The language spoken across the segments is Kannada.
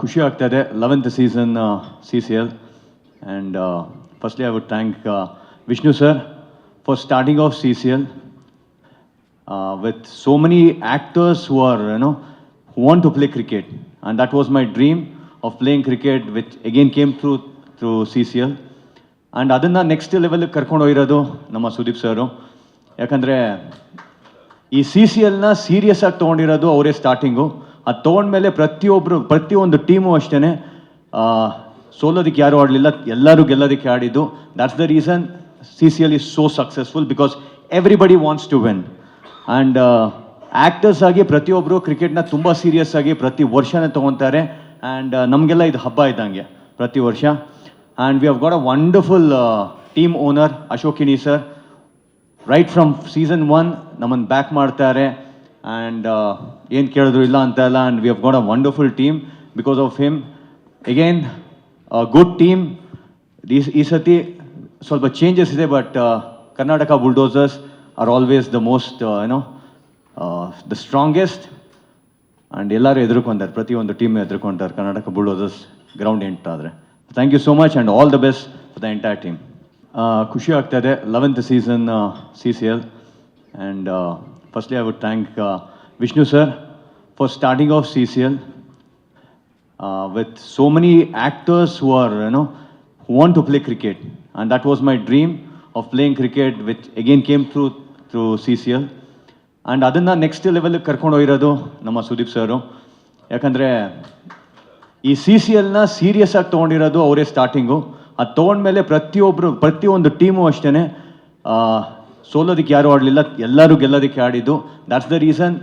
ಖುಷಿ ಆಗ್ತಾ ಇದೆ eleventh season C C L and firstly I would thank Vishnu sir for starting of C C L with so many actors who are you know want to play cricket and that was my dream of playing cricket with again came through through C C L and ಅದನ್ನು ನೆಕ್ಸ್ಟ್ ಲೆವೆಲ್ಗೆ ಕರ್ಕೊಂಡು ಹೋಗಿರೋದು ನಮ್ಮ ಸುದೀಪ್ ಸರು. ಯಾಕಂದರೆ ಈ ಸಿ ಸಿ ಎಲ್ನ ಸೀರಿಯಸ್ಸಾಗಿ ತೊಗೊಂಡಿರೋದು ಅವರೇ ಸ್ಟಾರ್ಟಿಂಗು ಅದು ತೊಗೊಂಡ್ಮೇಲೆ ಪ್ರತಿಯೊಬ್ಬರು ಪ್ರತಿಯೊಂದು ಟೀಮು ಅಷ್ಟೇ ಸೋಲೋದಕ್ಕೆ ಯಾರೂ ಆಡಲಿಲ್ಲ. ಎಲ್ಲರೂ ಗೆಲ್ಲೋದಕ್ಕೆ ಆಡಿದ್ದು. That's the reason C C L is so successful because everybody wants to win and actors ಆಗಿ ಪ್ರತಿಯೊಬ್ಬರು ಕ್ರಿಕೆಟ್ನ ತುಂಬ ಸೀರಿಯಸ್ ಆಗಿ ಪ್ರತಿ ವರ್ಷನೇ ತೊಗೊತಾರೆ ಆ್ಯಂಡ್ ನಮಗೆಲ್ಲ ಇದು ಹಬ್ಬ ಇದ್ದಂಗೆ ಪ್ರತಿ ವರ್ಷ. And we have got a wonderful team owner Ashok Kheny sir right from season one ನಮ್ಮನ್ನು ಬ್ಯಾಕ್ ಮಾಡ್ತಾರೆ. ಆ್ಯಂಡ್ ಏನು ಕೇಳಿದ್ರು ಇಲ್ಲ ಅಂತ ಎಲ್ಲ and we have got a wonderful team because of him again good team ಈ ಈ ಸತಿ ಸ್ವಲ್ಪ ಚೇಂಜಸ್ ಇದೆ but Karnataka bulldozers are always the most ಏನೋ ದ ಸ್ಟ್ರಾಂಗೆಸ್ಟ್ ಆ್ಯಂಡ್ ಎಲ್ಲರೂ ಎದುರ್ಕೊಂತಾರೆ ಪ್ರತಿಯೊಂದು ಟೀಮ್ ಎದುರ್ಕೊಂತಾರೆ Karnataka bulldozers ground ಎಂಟಾದರೆ thank you so much and all the best for the entire team ಖುಷಿ ಆಗ್ತಾ ಇದೆ eleventh season C C L and firstly I would thank uh, Vishnu sir for starting off CCL uh, with so many actors who are, you know, who want to play cricket. And that was my dream of playing cricket, which again came through through CCL. And ಅದನ್ನು ನೆಕ್ಸ್ಟ್ ಲೆವೆಲ್ಗೆ ಕರ್ಕೊಂಡು ಹೋಗಿರೋದು ನಮ್ಮ ಸುದೀಪ್ ಸರು ಯಾಕಂದರೆ ಈ ಸಿ ಸಿ ಎಲ್ನ ಸೀರಿಯಸ್ ಆಗಿ ತೊಗೊಂಡಿರೋದು ಅವರೇ ಸ್ಟಾರ್ಟಿಂಗು ಅದು ತೊಗೊಂಡ್ಮೇಲೆ ಪ್ರತಿಯೊಬ್ಬರು ಪ್ರತಿಯೊಂದು ಟೀಮು ಅಷ್ಟೇ ಸೋಲೋದಕ್ಕೆ ಯಾರೂ ಆಡಲಿಲ್ಲ, ಎಲ್ಲರೂ ಗೆಲ್ಲೋದಕ್ಕೆ ಆಡಿದ್ದು. That's the reason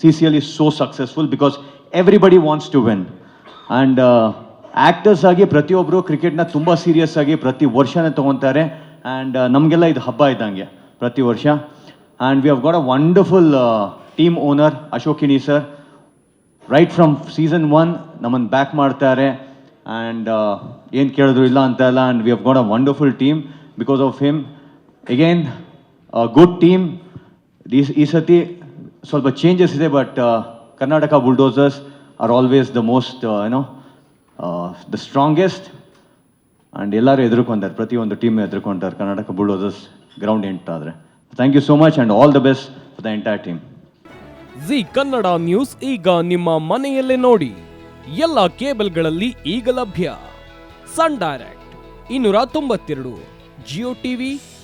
C C L is so successful because everybody wants to win and actors ಆಗಿ ಪ್ರತಿಯೊಬ್ಬರು ಕ್ರಿಕೆಟ್ನ ತುಂಬ ಸೀರಿಯಸ್ ಆಗಿ ಪ್ರತಿ ವರ್ಷನೇ ತೊಗೊತಾರೆ ಆ್ಯಂಡ್ ನಮಗೆಲ್ಲ ಇದು ಹಬ್ಬ ಇದ್ದಂಗೆ ಪ್ರತಿ ವರ್ಷ. And we have got a wonderful team owner Ashok Kheny sir right from season one ನಮ್ಮನ್ನು ಬ್ಯಾಕ್ ಮಾಡ್ತಾರೆ. ಆ್ಯಂಡ್ ಏನು ಕೇಳಿದ್ರು ಇಲ್ಲ ಅಂತ ಇಲ್ಲ and we have got a wonderful team because of him again good team ಈ ಸತಿ ಸ್ವಲ್ಪ ಚೇಂಜಸ್ ಇದೆ but Karnataka bulldozers are always the most ಏನೋ ದ ಸ್ಟ್ರಾಂಗೆಸ್ಟ್ ಆ್ಯಂಡ್ ಎಲ್ಲರೂ ಎದುರ್ಕೊಂತಾರೆ ಪ್ರತಿಯೊಂದು ಟೀಮ್ ಎದುರ್ಕೊಂತಾರೆ Karnataka bulldozers ground ಎಂಟಾದರೆ thank you so much and all the best for the entire team Zee Kannada news ಈಗ ನಿಮ್ಮ ಮನೆಯಲ್ಲೇ ನೋಡಿ. ಎಲ್ಲ ಕೇಬಲ್ಗಳಲ್ಲಿ ಈಗ ಲಭ್ಯ. ಸನ್ ಡೈರೆಕ್ಟ್, ಇನ್ನೂರ ತೊಂಬತ್ತೆರಡು ಜಿಯೋ ಟಿವಿ